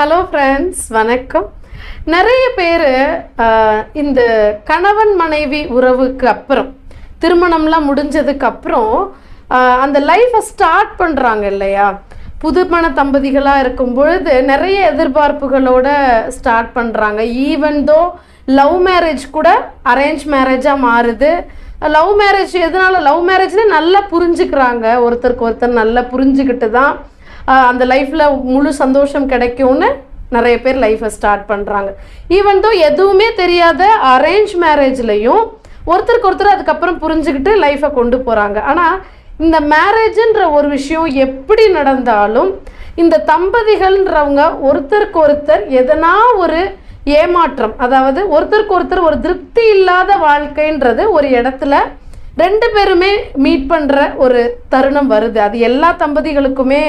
Hello friends வணக்கம். நிறைய பேர் இந்த கணவன் மனைவி உறவுக்கு அப்புறம் திருமணம்லாம் முடிஞ்சதுக்கு அப்புறம் அந்த லைஃப்பை ஸ்டார்ட் பண்ணுறாங்க இல்லையா? புதுமண தம்பதிகளாக இருக்கும் பொழுது நிறைய எதிர்பார்ப்புகளோட ஸ்டார்ட் பண்ணுறாங்க ஈவன் தோ லவ் மேரேஜ் கூட அரேஞ்ச் மேரேஜாக மாறுது. லவ் மேரேஜ் எதனால? லவ் மேரேஜ்னே நல்லா புரிஞ்சுக்கிறாங்க. ஒருத்தருக்கு ஒருத்தர் நல்லா புரிஞ்சுக்கிட்டு தான் அந்த லைஃப்பில் முழு சந்தோஷம் கிடைக்கும்னு நிறைய பேர் லைஃப்பை ஸ்டார்ட் பண்ணுறாங்க ஈவன் தோ எதுவுமே தெரியாத அரேஞ்ச் மேரேஜ்லேயும் ஒருத்தருக்கு ஒருத்தர் அதுக்கப்புறம் புரிஞ்சுக்கிட்டு லைஃப்பை கொண்டு போகிறாங்க ஆனால் இந்த மேரேஜுன்ற ஒரு விஷயம் எப்படி நடந்தாலும் இந்த தம்பதிகள்ன்றவங்க ஒருத்தருக்கு ஒருத்தர் எதனா ஒரு ஏமாற்றம் அதாவது ஒருத்தருக்கு ஒருத்தர் ஒரு திருப்தி இல்லாத வாழ்க்கைன்றது ஒரு இடத்துல ரெண்டு பேருமே மீட் பண்ணுற ஒரு தருணம் வருது. அது எல்லா தம்பதிகளுக்குமே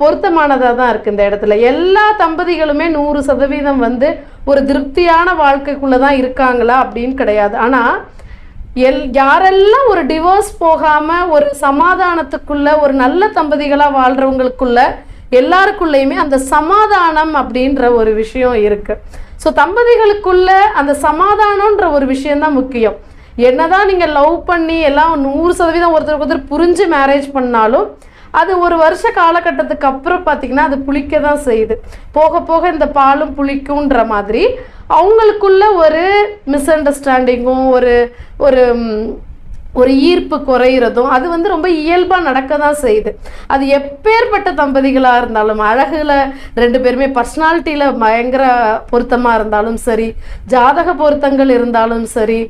பொருத்தமானதாக தான் இருக்குது இந்த இடத்துல. எல்லா தம்பதிகளுமே நூறு சதவீதம் வந்து ஒரு திருப்தியான வாழ்க்கைக்குள்ளே தான் இருக்காங்களா அப்படின்னு கிடையாது. ஆனால் எல் யாரெல்லாம் ஒரு டிவோர்ஸ் போகாமல் ஒரு சமாதானத்துக்குள்ள ஒரு நல்ல தம்பதிகளாக வாழ்கிறவங்களுக்குள்ள எல்லாருக்குள்ளேயுமே அந்த சமாதானம் அப்படின்ற ஒரு விஷயம் இருக்குது ஸோ தம்பதிகளுக்குள்ள அந்த சமாதானம்ன்ற ஒரு விஷயந்தான் முக்கியம். என்னதான் நீங்கள் லவ் பண்ணி எல்லாம் நூறு சதவீதம் ஒருத்தருக்கு ஒருத்தர் புரிஞ்சு மேரேஜ் பண்ணாலும் அது ஒரு வருஷ காலகட்டத்துக்கு அப்புறம் பார்த்தீங்கன்னா அது புளிக்க தான் செய்யுது. போக போக இந்த பாலும் புளிக்குன்ற மாதிரி அவங்களுக்குள்ள ஒரு மிஸ் அண்டர்ஸ்டாண்டிங்கும் ஒரு ஒரு ஒரு ஈர்ப்பு குறையிறதும் அது வந்து ரொம்ப இயல்பாக நடக்க தான் செய்யுது. அது எப்பேற்பட்ட தம்பதிகளாக இருந்தாலும் அழகில் ரெண்டு பேருமே பர்சனாலிட்டியில் பயங்கர பொருத்தமாக இருந்தாலும் சரி ஜாதக பொருத்தங்கள் இருந்தாலும் சரி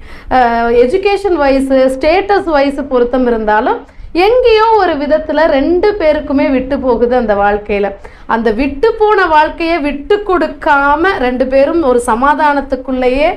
எஜுகேஷன் வைஸு ஸ்டேட்டஸ் வைஸு பொருத்தம் இருந்தாலும் எங்கேயோ ஒரு விதத்தில் ரெண்டு பேருக்குமே விட்டு போகுது அந்த வாழ்க்கையில். அந்த விட்டு போன வாழ்க்கையை விட்டு கொடுக்காம ரெண்டு பேரும் ஒரு சமாதானத்துக்குள்ளேயே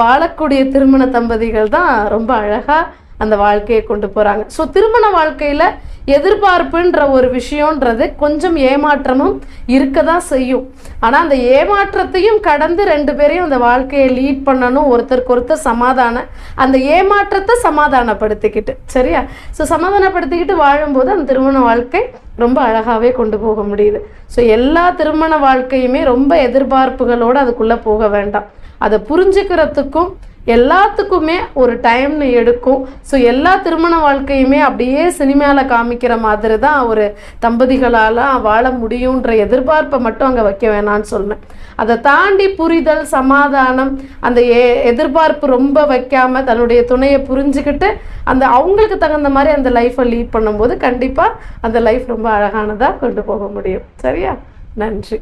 வாழக்கூடிய திருமண தம்பதிகள் தான் ரொம்ப அழகாக அந்த வாழ்க்கையை கொண்டு போகிறாங்க ஸோ திருமண வாழ்க்கையில் எதிர்பார்ப்புன்ற ஒரு விஷயன்றது கொஞ்சம் ஏமாற்றமும் இருக்க தான் செய்யும். ஆனால் அந்த ஏமாற்றத்தையும் கடந்து ரெண்டு பேரையும் அந்த வாழ்க்கையை லீட் பண்ணணும் ஒருத்தருக்கு ஒருத்தர் சமாதானம் அந்த ஏமாற்றத்தை சமாதானப்படுத்திக்கிட்டு சரியா? ஸோ சமாதானப்படுத்திக்கிட்டு வாழும்போது அந்த திருமண வாழ்க்கை ரொம்ப அழகாகவே கொண்டு போக முடியுது. ஸோ எல்லா திருமண வாழ்க்கையுமே ரொம்ப எதிர்பார்ப்புகளோடு அதுக்குள்ளே போக வேண்டாம். அதை புரிஞ்சுக்கிறதுக்கும் எல்லாத்துக்குமே ஒரு டைம்னு எடுக்கும். ஸோ எல்லா திருமண வாழ்க்கையுமே அப்படியே சினிமாவில் காமிக்கிற மாதிரி தான் ஒரு தம்பதிகளால் வாழ முடியுன்ற எதிர்பார்ப்பை மட்டும் அங்கே வைக்க வேணாம்னு சொன்னேன் அதை தாண்டி புரிதல் சமாதானம் அந்த எ எதிர்பார்ப்பு ரொம்ப வைக்காமல் தன்னுடைய துணையை புரிஞ்சுக்கிட்டு அந்த அவங்களுக்கு தகுந்த மாதிரி அந்த லைஃப்பை லீட் பண்ணும்போது கண்டிப்பாக அந்த லைஃப் ரொம்ப அழகானதாக கொண்டு போக முடியும். சரியா? நன்றி.